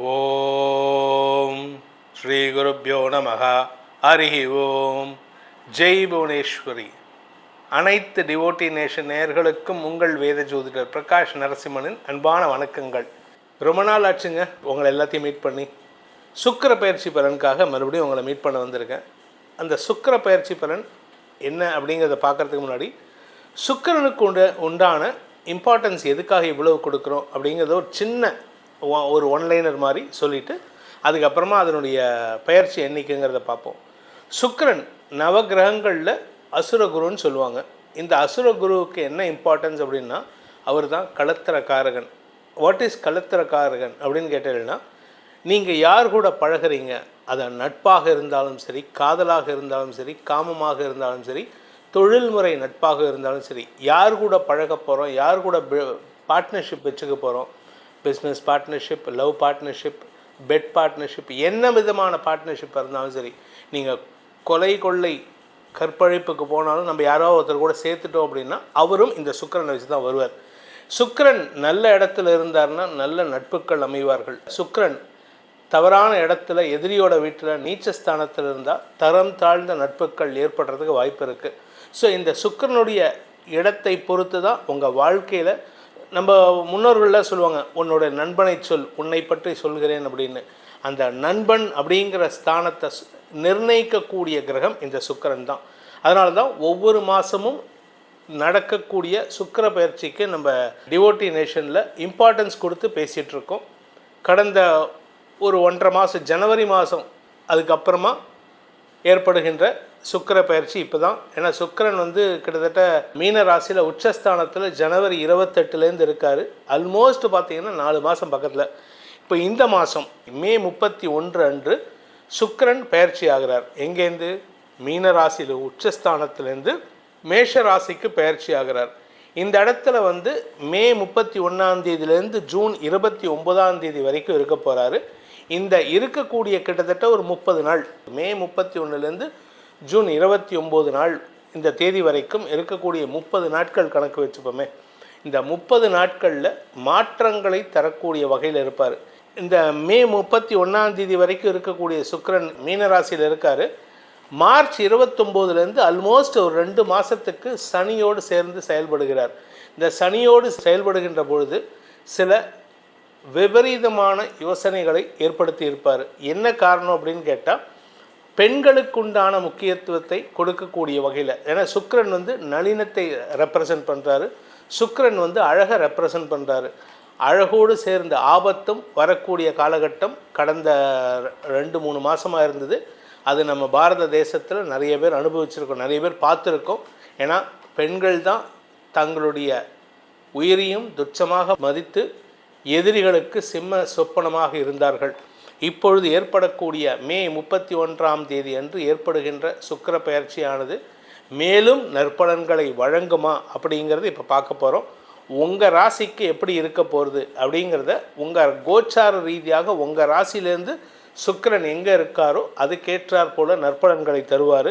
ஓம் ஸ்ரீ குருப்பியோ நமக அரிஹி ஓம். ஜெய் புவனேஸ்வரி. அனைத்து டிவோட்டி நேஷன் நேயர்களுக்கும் உங்கள் வேத ஜோதிடர் பிரகாஷ் நரசிம்மனின் அன்பான வணக்கங்கள். ரொம்ப நாள் ஆச்சுங்க. உங்களை எல்லாத்தையும் மீட் பண்ணி. சுக்கர பயிற்சி பலனுக்காக மறுபடியும் உங்களை மீட் பண்ண வந்திருக்கேன். அந்த சுக்கர பயிற்சி பலன் என்ன அப்படிங்கிறத பார்க்கறதுக்கு முன்னாடி சுக்கரனுக்கு உண்டான இம்பார்ட்டன்ஸ் எதுக்காக இவ்வளவு கொடுக்குறோம் அப்படிங்கிறத ஒரு சின்ன ஒரு ஒன்லைனர் மாதிரி சொல்லிவிட்டு அதுக்கப்புறமா அதனுடைய பயிற்சி எண்ணிக்கைங்கிறத பார்ப்போம். சுக்கரன் நவகிரகங்களில் அசுரகுருன்னு சொல்லுவாங்க. இந்த அசுரகுருவுக்கு என்ன இம்பார்ட்டன்ஸ் அப்படின்னா அவர் தான் களத்திரக்காரகன் வாட் இஸ் களத்திரக்காரகன் அப்படின்னு கேட்டீங்கன்னா நீங்கள் யார் கூட பழகுறீங்க அது நட்பாக இருந்தாலும் சரி காதலாக இருந்தாலும் சரி காமமாக இருந்தாலும் சரி தொழில்முறை நட்பாக இருந்தாலும் சரி யார் கூட பழக போகிறோம் யார் கூட பார்ட்னர்ஷிப் வச்சுக்க போகிறோம் business partnership love partnership bed partnership என்ன விதமான பார்ட்னர்ஷிப்பாக இருந்தாலும் சரி நீங்கள் கொலை கொள்ளை கற்பழிப்புக்கு போனாலும் நம்ம யாரோ ஒருத்தர் கூட சேர்த்துட்டோம் அப்படின்னா அவரும் இந்த சுக்கிரனை வச்சு தான் வருவார். சுக்கரன் நல்ல இடத்துல இருந்தார்னா நல்ல நட்புகள் அமைவார்கள். சுக்கரன் தவறான இடத்துல எதிரியோட வீட்டில் நீச்சஸ்தானத்தில் இருந்தால் தரம் தாழ்ந்த நட்புகள் ஏற்படுறதுக்கு வாய்ப்பு இருக்குது ஸோ இந்த சுக்கரனுடைய இடத்தை பொறுத்து தான் உங்கள் வாழ்க்கையில் நம்ம முன்னோர்கள்லாம் சொல்லுவாங்க உன்னோட நண்பனை சொல் உன்னை பற்றி சொல்கிறேன் அப்படின்னு. அந்த நண்பன் அப்படிங்கிற ஸ்தானத்தை நிர்ணயிக்கக்கூடிய கிரகம் இந்த சுக்கிரன் தான். அதனால தான் ஒவ்வொரு மாதமும் நடக்கக்கூடிய சுக்கிர பயிற்சிக்கு நம்ம டிவோட்டி நேஷனில் இம்பார்ட்டன்ஸ் கொடுத்து பேசிகிட்ருக்கோம் கடந்த ஒரு ஒன்றரை மாதம் ஜனவரி மாதம் அதுக்கப்புறமா ஏற்படுகின்ற சுக்கர பயிற்சி இப்போ தான் ஏன்னா சுக்கிரன் வந்து கிட்டத்தட்ட மீன ராசியில் உச்சஸ்தானத்தில் ஜனவரி இருபத்தெட்டுலேருந்து இருக்கார். ஆல்மோஸ்ட் பார்த்தீங்கன்னா நாலு மாதம் பக்கத்தில். இப்போ இந்த மாதம் மே முப்பத்தி ஒன்று அன்று சுக்கரன் பயிற்சி ஆகிறார். எங்கேருந்து மீன ராசியில் உச்சஸ்தானத்திலேருந்து மேஷ ராசிக்கு பயிற்சி ஆகிறார். இந்த இடத்துல வந்து மே முப்பத்தி ஒன்றாம் தேதியிலேருந்து ஜூன் இருபத்தி ஒன்பதாம் தேதி வரைக்கும் இருக்க போகிறாரு இந்த இருக்கக்கூடிய கிட்டத்தட்ட ஒரு முப்பது நாள். மே முப்பத்தி ஒன்றுலேருந்து ஜூன் இருபத்தி ஒம்பது நாள் இந்த தேதி வரைக்கும் இருக்கக்கூடிய முப்பது நாட்கள் கணக்கு வச்சுப்போமே. இந்த முப்பது நாட்களில் மாற்றங்களை தரக்கூடிய வகையில் இருப்பார். இந்த மே முப்பத்தி ஒன்றாம் தேதி வரைக்கும் இருக்கக்கூடிய சுக்கிரன் மீனராசியில் இருக்கார். மார்ச் இருபத்தொம்போதுலேருந்து அல்மோஸ்ட் ஒரு ரெண்டு மாதத்துக்கு சனியோடு சேர்ந்து செயல்படுகிறார். இந்த சனியோடு செயல்படுகின்ற பொழுது சில விபரீதமான யோசனைகளை ஏற்படுத்தி இருப்பார் என்ன காரணம் அப்படின்னு கேட்டால் பெண்களுக்குண்டான முக்கியத்துவத்தை கொடுக்கக்கூடிய வகையில் ஏன்னா சுக்ரன் வந்து நளினத்தை ரெப்ரசன்ட் பண்ணுறாரு சுக்ரன் வந்து அழகை ரெப்ரசன்ட் பண்ணுறாரு அழகோடு சேர்ந்த ஆபத்தும் வரக்கூடிய காலகட்டம் கடந்த ரெண்டு மூணு மாதமாக இருந்தது. அது நம்ம பாரத தேசத்தில் நிறைய பேர் அனுபவிச்சிருக்கோம் நிறைய பேர் பார்த்துருக்கோம். ஏன்னா பெண்கள் தான் தங்களுடைய உயிரையும் துச்சமாக மதித்து எதிரிகளுக்கு சிம்ம சொப்பனமாக இருந்தார்கள். இப்பொழுது ஏற்படக்கூடிய மே முப்பத்தி ஒன்றாம் தேதி அன்று ஏற்படுகின்ற சுக்கிர பயிற்சியானது மேலும் நற்பலன்களை வழங்குமா அப்படிங்கிறது இப்போ பார்க்க போகிறோம் உங்கள் ராசிக்கு எப்படி இருக்க போகிறது அப்படிங்கிறத உங்கள் கோச்சார ரீதியாக உங்கள் ராசியிலேருந்து சுக்கரன் எங்கே இருக்காரோ அதுக்கேற்றாற் போல நற்பலன்களை தருவார்.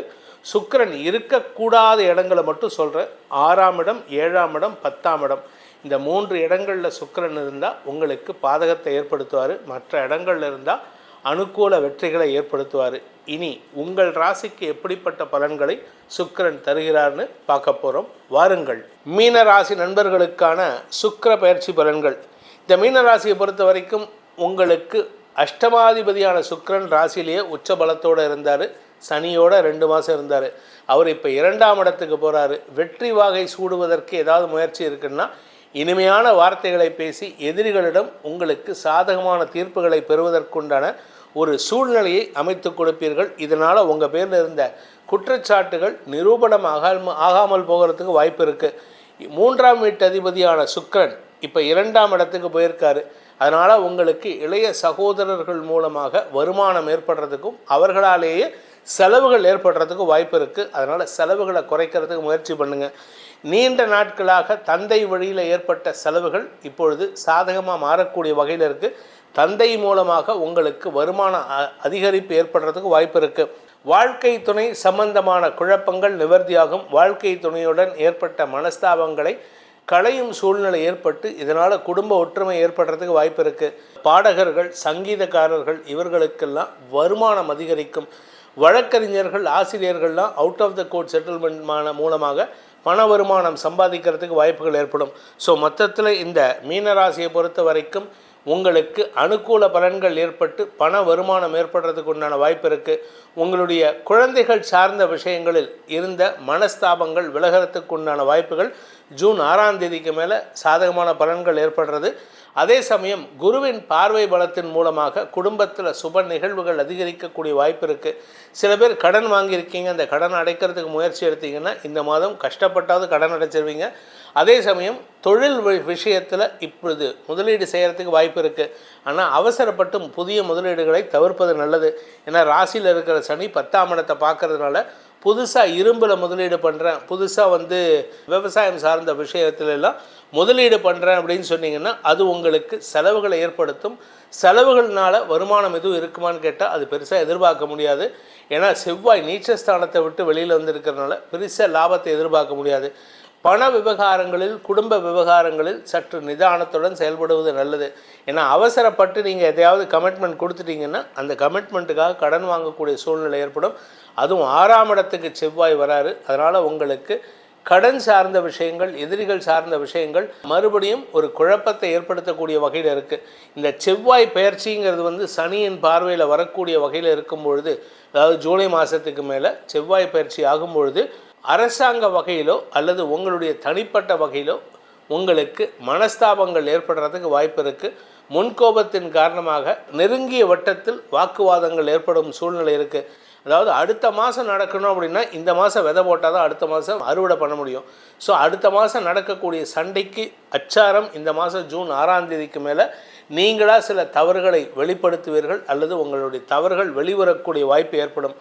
சுக்கரன் இருக்கக்கூடாத இடங்களை மட்டும் சொல்கிறேன் ஆறாம் இடம் ஏழாம் இடம் பத்தாம் இடம். இந்த மூன்று இடங்களில் சுக்கரன் இருந்தால் உங்களுக்கு பாதகத்தை ஏற்படுத்துவார். மற்ற இடங்களில் இருந்தால் அனுகூல வெற்றிகளை ஏற்படுத்துவார். இனி உங்கள் ராசிக்கு எப்படிப்பட்ட பலன்களை சுக்கரன் தருகிறார்னு பார்க்க போகிறோம் வாருங்கள். மீன ராசி நண்பர்களுக்கான சுக்கர பயிற்சி பலன்கள். இந்த மீன ராசியை பொறுத்த வரைக்கும் உங்களுக்கு அஷ்டமாதிபதியான சுக்கரன் ராசியிலேயே உச்ச பலத்தோடு இருந்தார். சனியோட ரெண்டு மாதம் இருந்தார். அவர் இப்போ இரண்டாம் இடத்துக்கு போகிறாரு வெற்றி வாகை சூடுவதற்கு ஏதாவது முயற்சி இருக்குன்னா இனிமையான வார்த்தைகளை பேசி எதிரிகளிடம் உங்களுக்கு சாதகமான தீர்ப்புகளை பெறுவதற்குண்டான ஒரு சூழ்நிலையை அமைத்து கொடுப்பீர்கள். இதனால் உங்கள் பேரில் இருந்த குற்றச்சாட்டுகள் நிரூபணம் ஆகாம ஆகாமல் போகிறதுக்கு வாய்ப்பு இருக்குது மூன்றாம் வீட்டு அதிபதியான சுக்கிரன் இப்போ இரண்டாம் இடத்துக்கு போயிருக்காரு. அதனால் உங்களுக்கு இளைய சகோதரர்கள் மூலமாக வருமானம் ஏற்படுறதுக்கும் அவர்களாலேயே செலவுகள் ஏற்படுறதுக்கும் வாய்ப்பு இருக்குது அதனால் செலவுகளை குறைக்கிறதுக்கு முயற்சி பண்ணுங்கள் நீண்ட நாட்களாக தந்தை வழியில் ஏற்பட்ட செலவுகள் இப்பொழுது சாதகமாக மாறக்கூடிய வகையில் இருக்குது தந்தை மூலமாக உங்களுக்கு வருமான அ- அதிகரிப்பு ஏற்படுறதுக்கு வாய்ப்பு இருக்குது வாழ்க்கை துணை சம்பந்தமான குழப்பங்கள் நிவர்த்தியாகும். வாழ்க்கை துணையுடன் ஏற்பட்ட மனஸ்தாபங்களை களையும் சூழ்நிலை ஏற்பட்டு இதனால் குடும்ப ஒற்றுமை ஏற்படுறதுக்கு வாய்ப்பு இருக்குது பாடகர்கள் சங்கீதக்காரர்கள் இவர்களுக்கெல்லாம் வருமானம் அதிகரிக்கும். வழக்கறிஞர்கள் ஆசிரியர்கள்லாம் out of the court settlement மூலமாக பண வருமானம் சம்பாதிக்கிறதுக்கு வாய்ப்புகள் ஏற்படும். ஸோ மொத்தத்தில் இந்த மீனராசியை பொறுத்த வரைக்கும் உங்களுக்கு அனுகூல பலன்கள் ஏற்பட்டு பண வருமானம் ஏற்படுறதுக்கு உண்டான வாய்ப்பு இருக்குது உங்களுடைய குழந்தைகள் சார்ந்த விஷயங்களில் இருந்த மனஸ்தாபங்கள் விலகிறதுக்கு உண்டான வாய்ப்புகள் ஜூன் ஆறாம் தேதிக்கு மேலே சாதகமான பலன்கள் ஏற்படுறது. அதே சமயம் குருவின் பார்வை பலத்தின் மூலமாக குடும்பத்தில் சுப நிகழ்வுகள் அதிகரிக்கக்கூடிய வாய்ப்பு இருக்குது சில பேர் கடன் வாங்கியிருக்கீங்க அந்த கடன் அடைக்கிறதுக்கு முயற்சி எடுத்தீங்கன்னா இந்த மாதம் கஷ்டப்பட்டாவது கடன் அடைச்சிருவீங்க. அதே சமயம் தொழில் விஷயத்தில் இப்பொழுது முதலீடு செய்கிறதுக்கு வாய்ப்பு இருக்குது ஆனால் அவசரப்பட்டு புதிய முதலீடுகளை தவிர்ப்பது நல்லது. ஏன்னா ராசியில் இருக்கிற சனி பத்தாம் இடத்தை பார்க்கறதுனால புதுசாக இரும்பில் முதலீடு பண்ணுறேன் புதுசாக வந்து விவசாயம் சார்ந்த விஷயத்துல எல்லாம் முதலீடு பண்ணுறேன் அப்படின்னு சொன்னீங்கன்னா அது உங்களுக்கு செலவுகளை ஏற்படுத்தும். செலவுகள்னால வருமானம் எதுவும் இருக்குமான்னு கேட்டால் அது பெருசாக எதிர்பார்க்க முடியாது. ஏன்னா செவ்வாய் நீச்சஸ்தானத்தை விட்டு வெளியில் வந்திருக்கிறதுனால பெருசாக லாபத்தை எதிர்பார்க்க முடியாது. பண விவகாரங்களில் குடும்ப விவகாரங்களில் சற்று நிதானத்துடன் செயல்படுவது நல்லது. ஏன்னா அவசரப்பட்டு நீங்கள் எதையாவது கமிட்மெண்ட் கொடுத்துட்டீங்கன்னா அந்த கமிட்மெண்ட்டுக்காக கடன் வாங்கக்கூடிய சூழ்நிலை ஏற்படும். அதுவும் ஆறாம் இடத்துக்கு செவ்வாய் வராரு. அதனால் உங்களுக்கு கடன் சார்ந்த விஷயங்கள் எதிரிகள் சார்ந்த விஷயங்கள் மறுபடியும் ஒரு குழப்பத்தை ஏற்படுத்தக்கூடிய வகையில் இருக்குது இந்த செவ்வாய் பயிற்சிங்கிறது வந்து சனியின் பார்வையில் வரக்கூடிய வகையில் இருக்கும் பொழுது அதாவது ஜூலை மாதத்துக்கு மேலே செவ்வாய் பயிற்சி ஆகும் பொழுது அரசாங்க வகையிலோ அல்லது உங்களுடைய தனிப்பட்ட வகையிலோ உங்களுக்கு மனஸ்தாபங்கள் ஏற்படுறதுக்கு வாய்ப்பு இருக்குது முன்கோபத்தின் காரணமாக நெருங்கிய வட்டத்தில் வாக்குவாதங்கள் ஏற்படும் சூழ்நிலை இருக்குது அதாவது அடுத்த மாதம் நடக்கணும் அப்படின்னா இந்த மாதம் விதை போட்டால் தான் அடுத்த மாதம் அறுவடை பண்ண முடியும். ஸோ அடுத்த மாதம் நடக்கக்கூடிய சண்டைக்கு அச்சாரம் இந்த மாதம் ஜூன் ஆறாம் தேதிக்கு மேலே நீங்களாக சில தவறுகளை வெளிப்படுத்துவீர்கள் அல்லது உங்களுடைய தவறுகள் வெளிவரக்கூடிய வாய்ப்பு ஏற்படும்.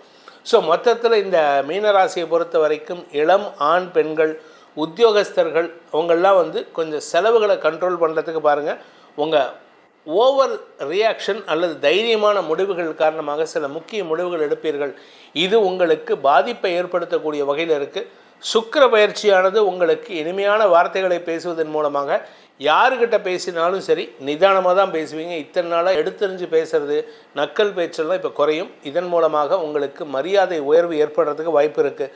ஸோ மொத்தத்தில் இந்த மீனராசியை பொறுத்த வரைக்கும் இளம் ஆண் பெண்கள் உத்தியோகஸ்தர்கள் அவங்கெல்லாம் வந்து கொஞ்சம் செலவுகளை கண்ட்ரோல் பண்ணுறதுக்கு பாருங்கள் உங்கள் ஓவர் ரியாக்ஷன் அல்லது தைரியமான முடிவுகள் காரணமாக சில முக்கிய முடிவுகள் எடுப்பீர்கள். இது உங்களுக்கு பாதிப்பை ஏற்படுத்தக்கூடிய வகையில் இருக்குது சுக்கர பயிற்சியானது உங்களுக்கு இனிமையான வார்த்தைகளை பேசுவதன் மூலமாக யாருக்கிட்ட பேசினாலும் சரி நிதானமாக தான் பேசுவீங்க. இத்தனை நாளாக எடுத்தறிஞ்சு பேசுறது நக்கல் பேச்செல்லாம் இப்போ குறையும். இதன் மூலமாக உங்களுக்கு மரியாதை உயர்வு ஏற்படுறதுக்கு வாய்ப்பு இருக்குது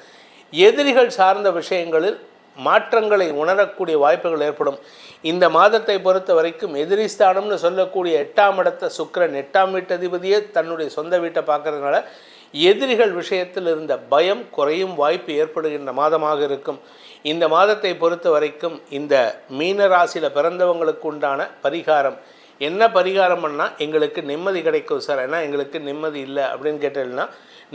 எதிரிகள் சார்ந்த விஷயங்களில் மாற்றங்களை உணரக்கூடிய வாய்ப்புகள் ஏற்படும். இந்த மாதத்தை பொறுத்த வரைக்கும் எதிரிஸ்தானம்னு சொல்லக்கூடிய எட்டாம் இடத்த சுக்கரன் எட்டாம் வீட்டதிபதியே தன்னுடைய சொந்த வீட்டை பார்க்கறதுனால எதிரிகள் விஷயத்தில் இருந்த பயம் குறையும் வாய்ப்பு ஏற்படுகின்ற மாதமாக இருக்கும். இந்த மாதத்தை பொறுத்த வரைக்கும் இந்த மீன ராசியில் பிறந்தவங்களுக்கு உண்டான பரிகாரம். என்ன பரிகாரம் பண்ணால் எங்களுக்கு நிம்மதி கிடைக்கும் சார். ஏன்னா எங்களுக்கு நிம்மதி இல்லை அப்படின்னு கேட்டீங்கன்னா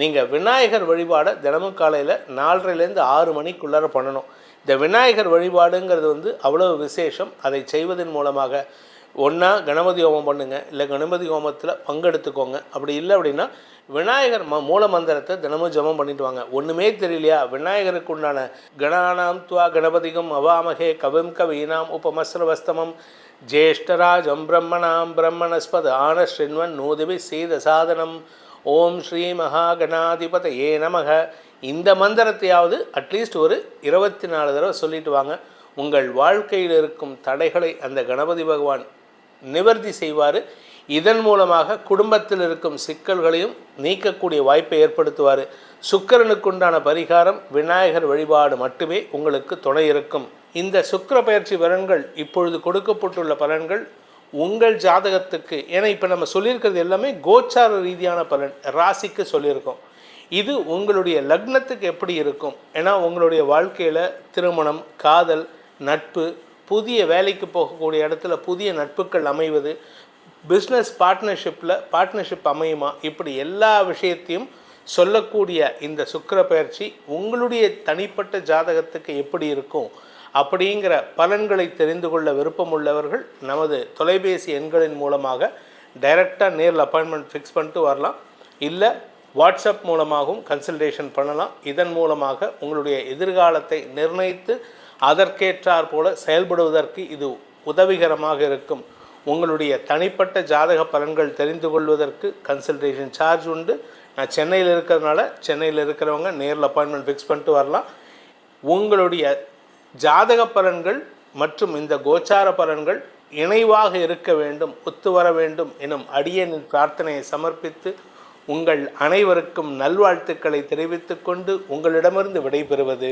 நீங்கள் விநாயகர் வழிபாடை தினமும் காலையில் நாலரைலேருந்து ஆறு மணிக்குள்ளார பண்ணணும். இந்த விநாயகர் வழிபாடுங்கிறது வந்து அவ்வளோ விசேஷம். அதை செய்வதன் மூலமாக ஒன்றா கணபதி ஹோமம் பண்ணுங்கள் இல்லை கணபதி ஹோமத்தில் பங்கெடுத்துக்கோங்க. அப்படி இல்லை அப்படின்னா விநாயகர் ம மூல மந்திரத்தை தினமும் ஜபம் பண்ணிட்டு வாங்க. ஒன்றுமே தெரியலையா? விநாயகருக்கு உண்டான கணானாம் துவா கணபதிகம் அவாமகே கவிம் கவீனாம் உபமஸ்ரவஸ்தமம். ஜேஷ்டராஜம் பிரம்மணாம் பிரம்மணஸ்பத ஆன ஸ்ரீன்வன் நூதிபி சீத சாதனம். ஓம் ஸ்ரீ மகாகணாதிபத ஏ நமக. இந்த மந்திரத்தையாவது அட்லீஸ்ட் ஒரு இருபத்தி நாலு தடவை சொல்லிட்டு வாங்க. உங்கள் வாழ்க்கையில் இருக்கும் தடைகளை அந்த கணபதி பகவான் நிவர்த்தி செய்வார். இதன் மூலமாக குடும்பத்தில் இருக்கும் சிக்கல்களையும் நீக்கக்கூடிய வாய்ப்பை ஏற்படுத்துவார். சுக்கரனுக்குண்டான பரிகாரம் விநாயகர் வழிபாடு மட்டுமே உங்களுக்கு துணை இருக்கும். இந்த சுக்கர பயிற்சி பலன்கள் இப்பொழுது கொடுக்கப்பட்டுள்ள பலன்கள் உங்கள் ஜாதகத்துக்கு ஏன்னா இப்போ நம்ம சொல்லியிருக்கிறது எல்லாமே கோச்சார ரீதியான பலன் ராசிக்கு சொல்லியிருக்கோம். இது உங்களுடைய லக்னத்துக்கு எப்படி இருக்கும்? ஏன்னா உங்களுடைய வாழ்க்கையில் திருமணம் காதல் நட்பு புதிய வேலைக்கு போகக்கூடிய இடத்துல புதிய நட்புகள் அமைவது பிஸ்னஸ் பார்ட்னர்ஷிப்பில் பார்ட்னர்ஷிப் அமையுமா? இப்படி எல்லா விஷயத்தையும் சொல்லக்கூடிய இந்த சுக்கர பயிற்சி உங்களுடைய தனிப்பட்ட ஜாதகத்துக்கு எப்படி இருக்கும்? அப்படிங்கிற பலன்களை தெரிந்து கொள்ள விருப்பம் உள்ளவர்கள் நமது தொலைபேசி எண்களின் மூலமாக டைரெக்டாக நேரில் அப்பாயின்மெண்ட் ஃபிக்ஸ் பண்ணிட்டு வரலாம். இல்லை வாட்ஸ்அப் மூலமாகவும் கன்சல்டேஷன் பண்ணலாம். இதன் மூலமாக உங்களுடைய எதிர்காலத்தை நிர்ணயித்து அதற்கேற்றார் போல செயல்படுவதற்கு இது உதவிகரமாக இருக்கும். உங்களுடைய தனிப்பட்ட ஜாதக பலன்கள் தெரிந்து கொள்வதற்கு கன்சல்டேஷன் சார்ஜ் உண்டு. நான் சென்னையில் இருக்கிறதுனால சென்னையில் இருக்கிறவங்க நேரில் அப்பாயின்மெண்ட் ஃபிக்ஸ் பண்ணிட்டு வரலாம். உங்களுடைய ஜாதக பலன்கள் மற்றும் இந்த கோச்சார பலன்கள் இணைவாக இருக்க வேண்டும் ஒத்து வர வேண்டும் எனும் அடியனின் பிரார்த்தனையை சமர்ப்பித்து உங்கள் அனைவருக்கும் நல்வாழ்த்துக்களை தெரிவித்துக்கொண்டு உங்களிடமிருந்து விடைபெறுவது